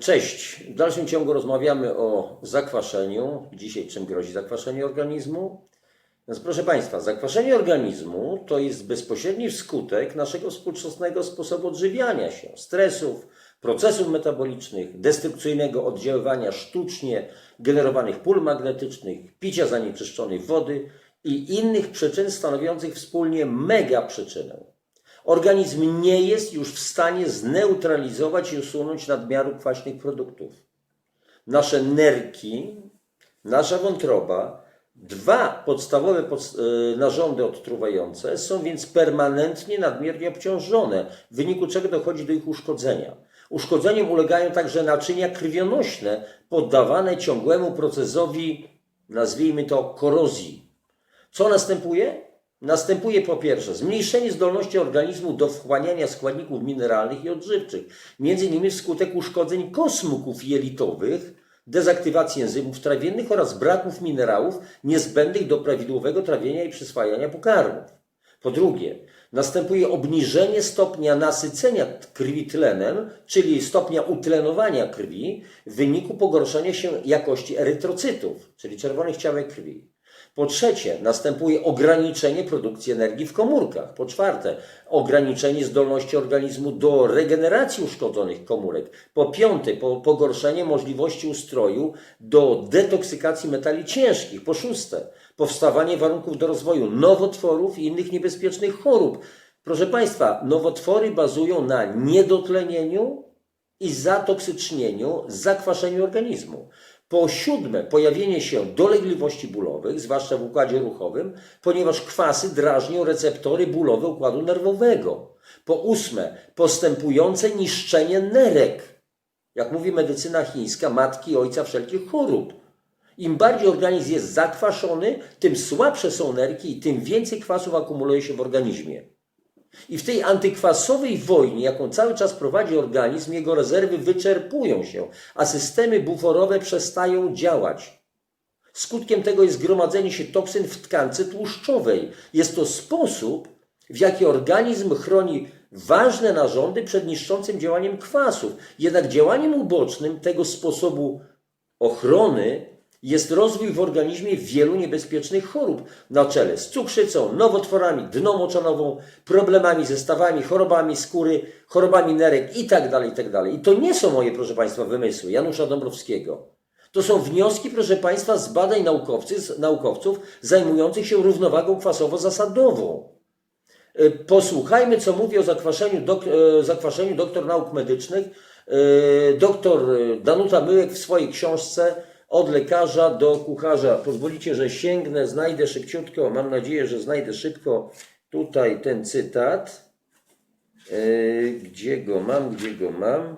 Cześć. W dalszym ciągu rozmawiamy o zakwaszeniu. Dzisiaj czym grozi zakwaszenie organizmu? Więc proszę Państwa, zakwaszenie organizmu to jest bezpośredni skutek naszego współczesnego sposobu odżywiania się, stresów, procesów metabolicznych, destrukcyjnego oddziaływania sztucznie generowanych pól magnetycznych, picia zanieczyszczonej wody i innych przyczyn stanowiących wspólnie mega przyczynę. Organizm nie jest już w stanie zneutralizować i usunąć nadmiaru kwaśnych produktów. Nasze nerki, nasza wątroba, dwa podstawowe podst- e, narządy odtruwające są więc permanentnie nadmiernie obciążone, w wyniku czego dochodzi do ich uszkodzenia. Uszkodzeniem ulegają także naczynia krwionośne poddawane ciągłemu procesowi, nazwijmy to, korozji. Co następuje? Następuje po pierwsze zmniejszenie zdolności organizmu do wchłaniania składników mineralnych i odżywczych, między innymi wskutek uszkodzeń kosmuków jelitowych, dezaktywacji enzymów trawiennych oraz braków minerałów niezbędnych do prawidłowego trawienia i przyswajania pokarmów. Po drugie, następuje obniżenie stopnia nasycenia krwi tlenem, czyli stopnia utlenowania krwi w wyniku pogorszenia się jakości erytrocytów, czyli czerwonych ciałek krwi. Po trzecie, następuje ograniczenie produkcji energii w komórkach. Po czwarte, ograniczenie zdolności organizmu do regeneracji uszkodzonych komórek. Po piąte, po pogorszenie możliwości ustroju do detoksykacji metali ciężkich. Po szóste, powstawanie warunków do rozwoju nowotworów i innych niebezpiecznych chorób. Proszę Państwa, nowotwory bazują na niedotlenieniu i zatoksycznieniu, zakwaszeniu organizmu. Po siódme, pojawienie się dolegliwości bólowych, zwłaszcza w układzie ruchowym, ponieważ kwasy drażnią receptory bólowe układu nerwowego. Po ósme, postępujące niszczenie nerek. Jak mówi medycyna chińska, matki i ojca wszelkich chorób. Im bardziej organizm jest zakwaszony, tym słabsze są nerki i tym więcej kwasów akumuluje się w organizmie. I w tej antykwasowej wojnie, jaką cały czas prowadzi organizm, jego rezerwy wyczerpują się, a systemy buforowe przestają działać. Skutkiem tego jest gromadzenie się toksyn w tkance tłuszczowej. Jest to sposób, w jaki organizm chroni ważne narządy przed niszczącym działaniem kwasów. Jednak działaniem ubocznym tego sposobu ochrony jest rozwój w organizmie wielu niebezpiecznych chorób, na czele z cukrzycą, nowotworami, dną moczanową, problemami ze stawami, chorobami skóry, chorobami nerek itd. itd. I to nie są moje, proszę Państwa, wymysły Janusza Dąbrowskiego. To są wnioski, proszę Państwa, z badań naukowcy, z naukowców zajmujących się równowagą kwasowo-zasadową. E, Posłuchajmy, co mówi o zakwaszeniu, dok, e, zakwaszeniu doktor nauk medycznych, e, doktor Danuta Myłek w swojej książce Od lekarza do kucharza. Pozwolicie, że sięgnę, znajdę szybciutko, mam nadzieję, że znajdę szybko tutaj ten cytat. E, Gdzie go mam, gdzie go mam?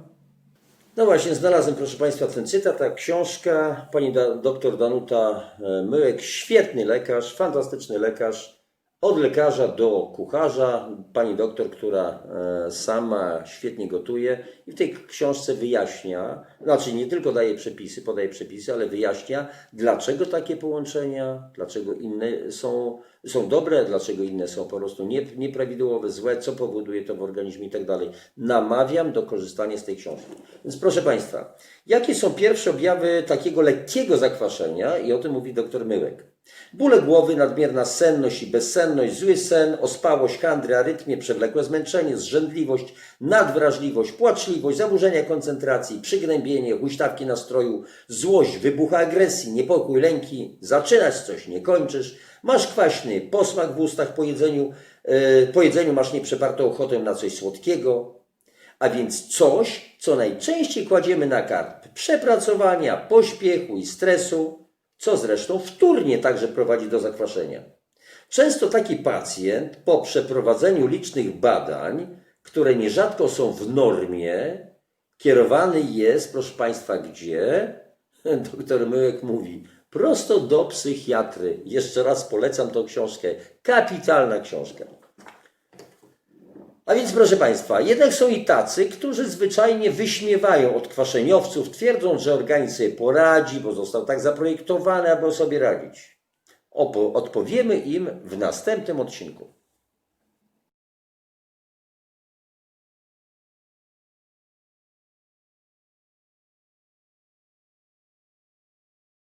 No właśnie, znalazłem, proszę Państwa, ten cytat, ta książka. Pani doktor Danuta e, Myłek, świetny lekarz, fantastyczny lekarz. Od lekarza do kucharza, pani doktor, która e, sama świetnie gotuje i w tej książce wyjaśnia, znaczy nie tylko daje przepisy, podaje przepisy, ale wyjaśnia, dlaczego takie połączenia, dlaczego inne są, są dobre, dlaczego inne są po prostu nie, nieprawidłowe, złe, co powoduje to w organizmie i tak dalej. Namawiam do korzystania z tej książki. Więc proszę Państwa, jakie są pierwsze objawy takiego lekkiego zakwaszenia i o tym mówi dr Myłek. Bóle głowy, nadmierna senność i bezsenność, zły sen, ospałość, handry, arytmie, przewlekłe zmęczenie, zrzędliwość, nadwrażliwość, płaczliwość, zaburzenia koncentracji, przygnębienie, huśtawki nastroju, złość, wybuch agresji, niepokój, lęki, zaczynasz coś, nie kończysz, masz kwaśny posmak w ustach po jedzeniu, e, po jedzeniu masz nieprzepartą ochotę na coś słodkiego, a więc coś, co najczęściej kładziemy na karp przepracowania, pośpiechu i stresu, co zresztą wtórnie także prowadzi do zakwaszenia. Często taki pacjent po przeprowadzeniu licznych badań, które nierzadko są w normie, kierowany jest, proszę Państwa, gdzie? Doktor Myłek mówi, prosto do psychiatry. Jeszcze raz polecam tą książkę. Kapitalna książka. A więc, proszę Państwa, jednak są i tacy, którzy zwyczajnie wyśmiewają odkwaszeniowców, twierdząc, że organizm sobie poradzi, bo został tak zaprojektowany, aby sobie radzić. Opo- odpowiemy im w następnym odcinku.